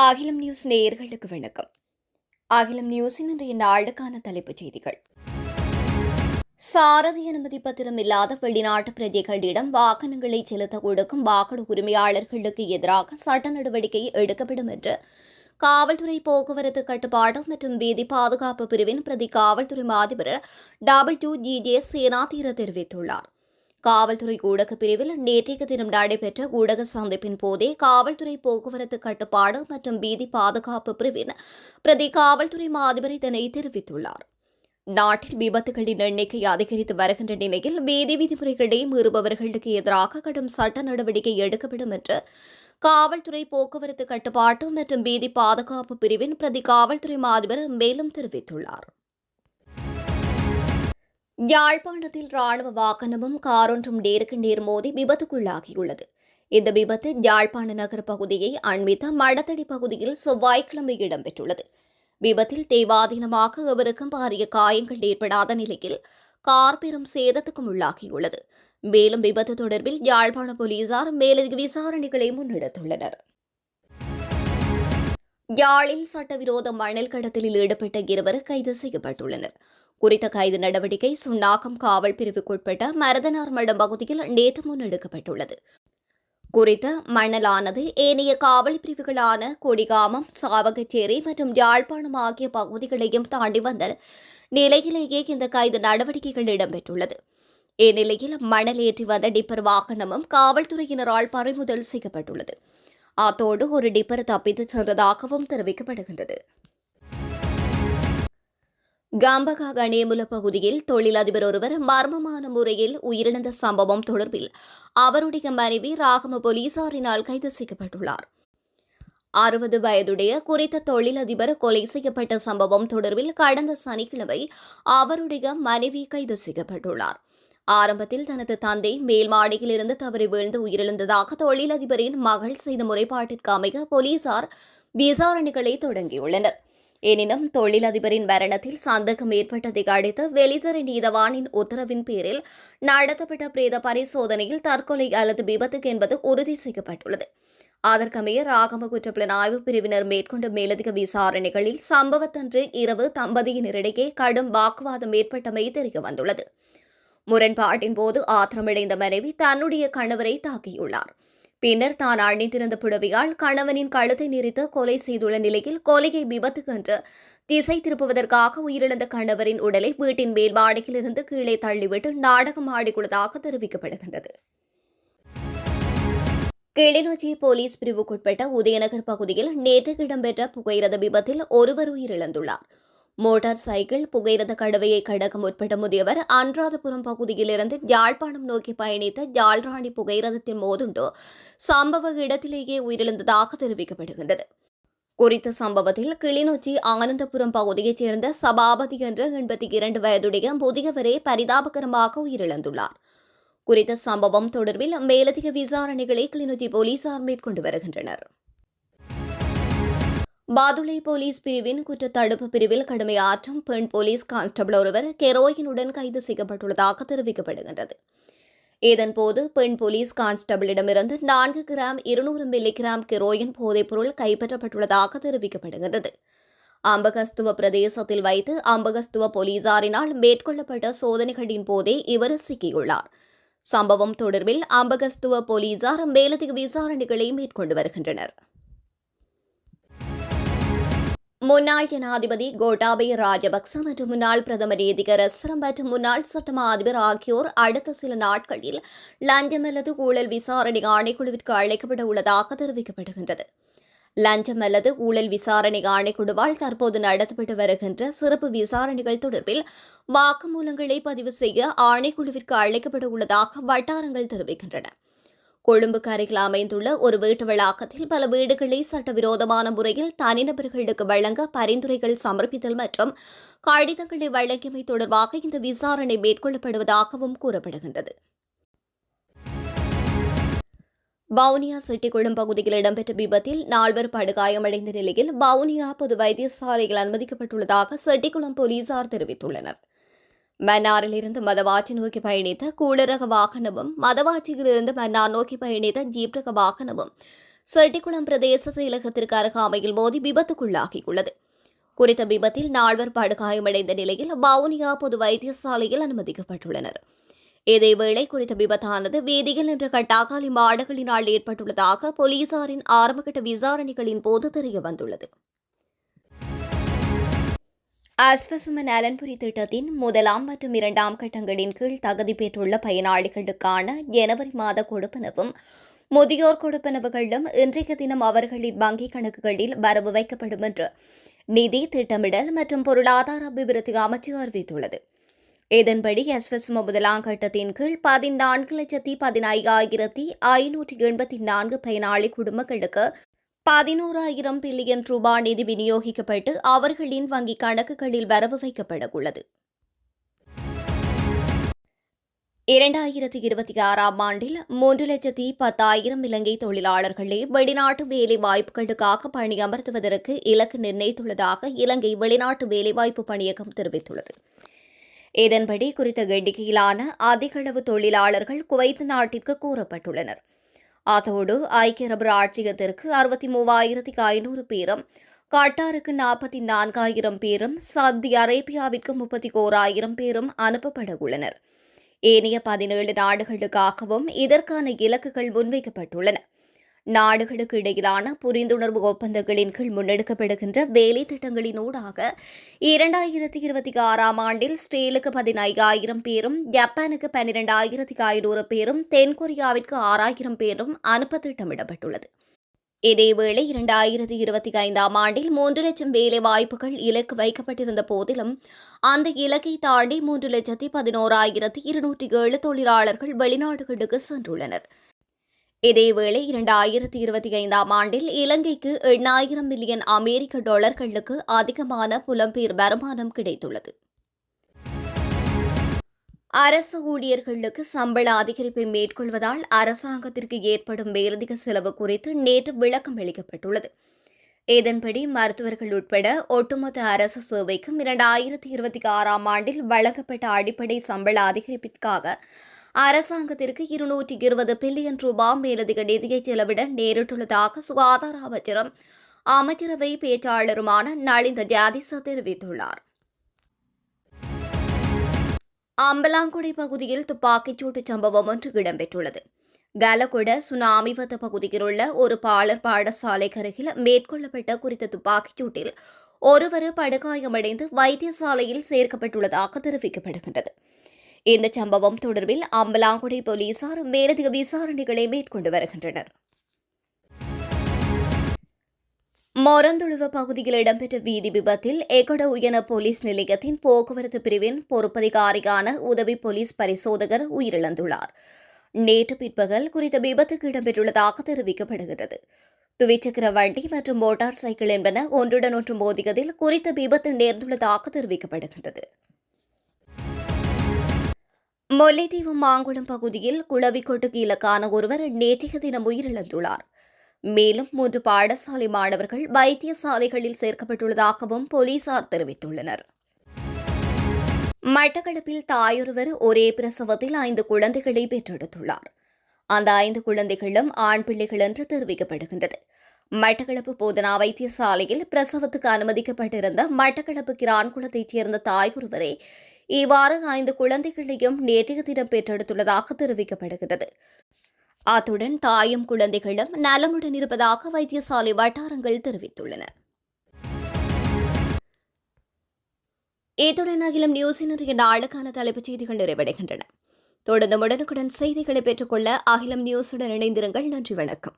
அகிலம் நியூஸ் நேயர்களுக்கு வணக்கம். அகிலம் நியூஸின் இன்றைய நாளுக்கான தலைப்புச் செய்திகள். சாரதி அனுமதி பத்திரம் இல்லாத வெளிநாட்டு பிரஜைகளிடம் வாகனங்களை செலுத்த கொடுக்கும் வாகன உரிமையாளர்களுக்கு எதிராக சட்ட நடவடிக்கை எடுக்கப்படும் என்று காவல்துறை போக்குவரத்து கட்டுப்பாடு மற்றும் வீதி பாதுகாப்பு பிரிவின் பிரதி காவல்துறை மாதிபர் W G J Senadheera தெரிவித்துள்ளார். காவல்துறை ஊடக பிரிவில் நேற்றைய தினம் நடைபெற்ற ஊடக சந்திப்பின் போதே காவல்துறை போக்குவரத்து கட்டுப்பாடு மற்றும் வீதி பாதுகாப்பு பிரிவின் பிரதி காவல்துறை மாதிபர் இதனை தெரிவித்துள்ளார். நாட்டில் விபத்துகளின் எண்ணிக்கை அதிகரித்து வருகின்ற நிலையில் வீதி விதிமுறைகளை மீறுபவர்களுக்கு எதிராக கடும் சட்ட நடவடிக்கை எடுக்கப்படும் என்று காவல்துறை போக்குவரத்து கட்டுப்பாட்டு மற்றும் வீதி பாதுகாப்பு பிரிவின் பிரதி காவல்துறை மாதிபர் மேலும் தெரிவித்துள்ளார். யாழ்ப்பாணத்தில் ராணுவ வாகனமும் காரொன்றும் நேருக்கு நேர் மோதி விபத்துக்குள்ளாகியுள்ளது. இந்த விபத்து யாழ்ப்பாண நகர் பகுதியை அண்மித்த மடத்தடி பகுதியில் செவ்வாய்க்கிழமை இடம்பெற்றுள்ளது. விபத்தில் தெய்வாதீனமாக எவருக்கும் பாரிய காயங்கள் ஏற்படாத நிலையில் கார் பெரும் சேதத்துக்கும் உள்ளாகியுள்ளது. மேலும் விபத்து தொடர்பில் யாழ்ப்பாண போலீசார் மேலதிக விசாரணைகளை முன்னெடுத்துள்ளனர். யாழில் சட்டவிரோத மணல் கடத்தலில் ஈடுபட்ட இருவர் கைது செய்யப்பட்டுள்ளனர். குறித்த கைது நடவடிக்கை சுன்னாகம் காவல் பிரிவுக்குட்பட்ட மரதனார் மடம் பகுதியில் நேற்று முன்னெடுக்கப்பட்டுள்ளது. குறித்த மணலானது ஏனைய காவல் பிரிவுகளான கொடிகாமம் சாவகச்சேரி மற்றும் யாழ்ப்பாணம் ஆகிய பகுதிகளையும் தாண்டி வந்த நிலையிலேயே இந்த கைது நடவடிக்கைகள் இடம்பெற்றுள்ளது. இந்நிலையில் மணல் ஏற்றி வந்த டிப்பர் வாகனமும் காவல்துறையினரால் பறிமுதல் செய்யப்பட்டுள்ளது. அத்தோடு ஒரு டிப்பர் தப்பித்து சென்றதாகவும் தெரிவிக்கப்படுகின்றது. கம்பகா கணேமுல பகுதியில் தொழிலதிபர் ஒருவர் மர்மமான முறையில் உயிரிழந்த சம்பவம் தொடர்பில் அவருடைய மனைவி ராகம போலீசாரினால் கைது செய்யப்பட்டுள்ளார். அறுபது வயதுடைய குறித்த தொழிலதிபர் கொலை செய்யப்பட்ட சம்பவம் தொடர்பில் கடந்த சனிக்கிழமை அவருடைய மனைவி கைது செய்யப்பட்டுள்ளார். ஆரம்பத்தில் தனது தந்தை மேல் மாடியில் இருந்து தவறி வீழ்ந்து உயிரிழந்ததாக தொழிலதிபரின் மகள் செய்த முறைப்பாட்டிற்கு அமைய போலீசார் விசாரணைகளை தொடங்கியுள்ளனர். எனினும் தொழிலதிபரின் மரணத்தில் சந்தேகம் ஏற்பட்டதை அடுத்து வெளிசரி நீதவானின் உத்தரவின் பேரில் நடத்தப்பட்ட பிரேத பரிசோதனையில் தற்கொலை அல்லது விபத்துக்கு என்பது உறுதி செய்யப்பட்டுள்ளது. அதற்கமைய ராகம குற்றப்புலனாய்வு பிரிவினர் மேற்கொண்ட மேலதிக விசாரணைகளில் சம்பவத்தன்று இரவு தம்பதியினரிடையே கடும் வாக்குவாதம் ஏற்பட்டமை தெரிய வந்துள்ளது முரண்பாட்டின் போது ஆத்திரமடைந்த மனைவி தன்னுடைய கணவரை தாக்கியுள்ளார். பின்னர் தான் அணிந்திருந்த புடவையால் கணவனின் கழுத்தை நெறித்து கொலை செய்துள்ள நிலையில் கொலையை விபத்து என்று திசை திருப்புவதற்காக உயிரிழந்த கணவரின் உடலை வீட்டின் மேல் இருந்து கீழே தள்ளிவிட்டு நாடகம் ஆடிக்கொண்டதாக தெரிவிக்கப்படுகின்றது. கிளிநொச்சி போலீஸ் பிரிவுக்குட்பட்ட உதயநகர் பகுதியில் நேற்று இடம்பெற்ற புகையிரத விபத்தில் ஒருவர் உயிரிழந்துள்ளார். மோட்டார் சைக்கிள் புகையிரத கடவையை கடக்க முற்பட்ட முதியவர் அன்றாதபுரம் பகுதியிலிருந்து யாழ்ப்பாணம் நோக்கி பயணித்த யாழ்ராணி புகையிரதத்தின் மோதுண்டு சம்பவ இடத்திலேயே உயிரிழந்ததாக தெரிவிக்கப்படுகின்றது. குறித்த சம்பவத்தில் கிளிநொச்சி ஆனந்தபுரம் பகுதியைச் சேர்ந்த சபாபதி என்ற எண்பத்தி இரண்டு வயதுடைய முதியவரே பரிதாபகரமாக உயிரிழந்துள்ளார். குறித்த சம்பவம் தொடர்பில் மேலதிக விசாரணைகளை கிளிநொச்சி போலீசார் மேற்கொண்டு வருகின்றனர். பாதுளை போலீஸ் பிரிவின் குற்றத்தடுப்பு பிரிவில் கடுமையாற்றும் பெண் போலீஸ் கான்ஸ்டபிள் ஒருவர் கெரோயினுடன் கைது செய்யப்பட்டுள்ளதாக தெரிவிக்கப்படுகின்றது. இதன்போது பெண் போலீஸ் கான்ஸ்டபிளிடமிருந்து நான்கு கிராம் இருநூறு மில்லி கிராம் கெரோயின் போதைப்பொருள் கைப்பற்றப்பட்டுள்ளதாக தெரிவிக்கப்படுகிறது அம்பகஸ்துவ பிரதேசத்தில் வைத்து அம்பகஸ்துவ போலீசாரினால் மேற்கொள்ளப்பட்ட சோதனைகளின் போதே இவர் சிக்கியுள்ளார். சம்பவம் தொடர்பில் அம்பகஸ்துவ போலீசார் மேலதிக விசாரணைகளை மேற்கொண்டு வருகின்றனர். முன்னாள் ஜனாதிபதி கோட்டாபய ராஜபக்ச மற்றும் முன்னாள் பிரதமர் நீதிகரசரம் மற்றும் முன்னாள் சட்டமா அதிபர் ஆகியோர் அடுத்த சில நாட்களில் லஞ்சம் அல்லது ஊழல் விசாரணை ஆணைக்குழுவிற்கு அழைக்கப்பட உள்ளதாக தெரிவிக்கப்படுகின்றது. லஞ்சம் அல்லது ஊழல் விசாரணை ஆணைக்குழுவால் தற்போது நடத்தப்பட்டு வருகின்ற சிறப்பு விசாரணைகள் தொடர்பில் வாக்குமூலங்களை பதிவு செய்ய ஆணைக்குழுவிற்கு அழைக்கப்பட உள்ளதாக வட்டாரங்கள் தெரிவிக்கின்றன. கொழும்புக்கு அருகில் அமைந்துள்ள ஒரு வீட்டு வளாகத்தில் பல வீடுகளை சட்டவிரோதமான முறையில் தனிநபர்களுக்கு வழங்க பரிந்துரைகள் சமர்ப்பித்தல் மற்றும் கடிதங்களை வழங்கியமை தொடர்பாக இந்த விசாரணை மேற்கொள்ளப்படுவதாகவும் கூறப்படுகின்றது. வவுனியா செட்டிக்குளம் பகுதியில் இடம்பெற்ற விபத்தில் நால்வர் படுகாயமடைந்த நிலையில் வவுனியா பொது வைத்தியசாலையில் அனுமதிக்கப்பட்டுள்ளதாக செட்டிக்குளம் போலீசார் தெரிவித்துள்ளனர். மன்னாரிலிருந்து மதவாச்சி நோக்கி பயணித்த கூளரக வாகனமும் மதவாச்சியிலிருந்து மன்னார் நோக்கி பயணித்த ஜீப் ரக வாகனமும் செட்டிக்குளம் பிரதேச செயலகத்திற்கு அருகாமையில் மோதி விபத்துக்குள்ளாகியுள்ளது. குறித்த விபத்தில் நால்வர் படுகாயமடைந்த நிலையில் வவுனியா பொது வைத்தியசாலையில் அனுமதிக்கப்பட்டுள்ளனர். இதேவேளை குறித்த விபத்தானது வீதியில் நின்ற கட்டாக்காலி மாடுகளினால் ஏற்பட்டுள்ளதாக போலீசாரின் ஆரம்பகட்ட விசாரணைகளின் போது தெரிய வந்துள்ளது அஸ்வசுமன் நலன்புரி திட்டத்தின் முதலாம் மற்றும் இரண்டாம் கட்டங்களின் கீழ் தகுதி பெற்றுள்ள பயனாளிகளுக்கான ஜனவரி மாத கொடுப்பனவும் முதியோர் கொடுப்பனவுகளும் இன்றைய தினம் அவர்களின் வங்கிக் கணக்குகளில் வரவு வைக்கப்படும் என்று நிதி திட்டமிடல் மற்றும் பொருளாதார அபிவிருத்தி அமைச்சு அறிவித்துள்ளது. இதன்படி எஸ்வசும முதலாம் கட்டத்தின் கீழ் பதினான்கு லட்சத்தி பதினையாயிரத்தி ஐநூற்றி எண்பத்தி நான்கு பயனாளி குடும்பங்களுக்கு பதினோராயிரம் பில்லியன் ரூபாய் நிதி விநியோகிக்கப்பட்டு அவர்களின் வங்கிக் கணக்குகளில் வரவு வைக்கப்பட உள்ளது இரண்டாயிரத்தி இருபத்தி ஆறாம் ஆண்டில் மூன்று லட்சத்தி பத்தாயிரம் இலங்கை தொழிலாளர்களே வெளிநாட்டு வேலை வாய்ப்புகளுக்காக பணியமர்த்துவதற்கு இலக்கு நிர்ணயித்துள்ளதாக இலங்கை வெளிநாட்டு வேலைவாய்ப்பு பணியகம் தெரிவித்துள்ளது. இதன்படி குறித்த எண்ணிக்கையிலான அதிகளவு தொழிலாளர்கள் குவைத் நாட்டிற்கு கூறப்பட்டுள்ளனர். அதோடு ஐக்கிய அரபு ராட்சியத்திற்கு அறுபத்தி மூவாயிரத்தி ஐநூறு பேரும் கட்டாருக்கு நாற்பத்தி நான்காயிரம் பேரும் சவுதி அரேபியாவிற்கு முப்பத்தி ஓராயிரம் பேரும் அனுப்பப்பட உள்ளனர். ஏனைய பதினேழு நாடுகளுக்காகவும் இதற்கான இலக்குகள் முன்வைக்கப்பட்டுள்ளன. நாடுகளுக்கு இடையிலான புரிந்துணர்வு ஒப்பந்தங்களின் கீழ் முன்னெடுக்கப்படுகின்ற வேலை திட்டங்களினூடாக இரண்டாயிரத்தி இருபத்தி ஆறாம் ஆண்டில் ஸ்டேலுக்கு பதினைந்தாயிரம் பேரும் ஜப்பானுக்கு பன்னிரெண்டாயிரத்தி ஐநூறு பேரும் தென்கொரியாவிற்கு ஆறாயிரம் பேரும் அனுப்ப திட்டமிடப்பட்டுள்ளது. இதேவேளை இரண்டாயிரத்தி இருபத்தி ஐந்தாம் ஆண்டில் மூன்று லட்சம் வேலை வாய்ப்புகள் இலக்கு வைக்கப்பட்டிருந்த போதிலும் அந்த இலக்கை தாண்டி மூன்று லட்சத்தி பதினோராயிரத்தி இருநூற்றி ஏழு தொழிலாளர்கள் வெளிநாடுகளுக்கு சென்றுள்ளனர். இதேவேளை இரண்டாயிரத்தி இருபத்தி ஐந்தாம் ஆண்டில் இலங்கைக்கு எண்ணாயிரம் மில்லியன் அமெரிக்க டாலர்களுக்கு அதிகமான புலம்பெயர் வருமானம் கிடைத்துள்ளது. அரசு ஊழியர்களுக்கு சம்பள அதிகரிப்பை மேற்கொள்வதால் அரசாங்கத்திற்கு ஏற்படும் மேலதிக செலவு குறித்து நேற்று விளக்கம் அளிக்கப்பட்டுள்ளது. இதன்படி மருத்துவர்கள் உட்பட ஒட்டுமொத்த அரசு சேவைக்கும் இரண்டாயிரத்தி இருபத்தி ஆறாம் ஆண்டில் வழங்கப்பட்ட அடிப்படை சம்பள அதிகரிப்பிற்காக அரசாங்கத்திற்கு இருநூற்றி இருபது பில்லியன் ரூபாய் மேலதிக நிதியை செலவிட நேரிட்டுள்ளதாக சுகாதார அமைச்சரும் அமைச்சரவை பேச்சாளருமான நளிந்த ஜாதிச தெரிவித்துள்ளார். அம்பலாங்குடி பகுதியில் துப்பாக்கிச்சூட்டு சம்பவம் ஒன்று இடம்பெற்றுள்ளது. கலகொட சுனாமிவத்த பகுதியில் உள்ள ஒரு பாலர் பாடசாலை அருகில் மேற்கொள்ளப்பட்ட குறித்த துப்பாக்கிச்சூட்டில் ஒருவர் படுகாயமடைந்து வைத்தியசாலையில் சேர்க்கப்பட்டுள்ளதாக தெரிவிக்கப்படுகின்றது. இந்த சம்பவம் தொடர்பில் அம்பலாங்குடி போலீசார் மேலதிக விசாரணைகளை மேற்கொண்டு வருகின்றனர். மொரந்துழுவ பகுதியில் இடம்பெற்ற வீதி விபத்தில் எகட உயன போலீஸ் நிலையத்தின் போக்குவரத்து பிரிவின் பொறுப்பதிகாரியான உதவி போலீஸ் பரிசோதகர் உயிரிழந்துள்ளார். நேற்று பிற்பகல் குறித்த விபத்துக்கு இடம்பெற்றுள்ளதாக தெரிவிக்கப்படுகிறது. துவிச்சக்கர வண்டி மற்றும் மோட்டார் சைக்கிள் என்பன ஒன்றுடன் ஒன்று மோதியதில் குறித்த விபத்து நேர்ந்துள்ளதாக தெரிவிக்கப்படுகின்றது. முல்லைத்தீவு மாங்குளம் பகுதியில் குளவிக்கோட்டுக்கு இலக்கான ஒருவர் நேற்றைய தினம் உயிரிழந்துள்ளார். மேலும் மூன்று பாடசாலை மாணவர்கள் வைத்தியசாலைகளில் சேர்க்கப்பட்டுள்ளதாகவும் போலீசார் தெரிவித்துள்ளனர். மட்டக்களப்பில் தாயொருவர் ஒரே பிரசவத்தில் ஐந்து குழந்தைகளை பெற்றெடுத்துள்ளார். அந்த ஐந்து குழந்தைகளும் ஆண் பிள்ளைகள் என்று தெரிவிக்கப்படுகின்றது. மட்டக்களப்பு போதனா வைத்தியசாலையில் பிரசவத்துக்கு அனுமதிக்கப்பட்டிருந்த மட்டக்களப்பு கிரான்குளத்தைச் சேர்ந்த தாய் ஒருவரே இவ்வாறு ஐந்து குழந்தைகளையும் நேற்றைய தினம் பெற்றெடுத்துள்ளதாக தெரிவிக்கப்படுகிறது. அத்துடன் தாயும் குழந்தைகளும் நலமுடன் இருப்பதாக வைத்தியசாலை வட்டாரங்கள் தெரிவித்துள்ளன. இத்துடன் அகிலம் நியூஸின் இன்றைய நாளுக்கான தலைப்புச் செய்திகள் நிறைவடைகின்றன. தொடர்ந்து உடனுக்குடன் செய்திகளை பெற்றுக்கொள்ள அகிலம் நியூஸுடன் இணைந்திருங்கள். நன்றி வணக்கம்.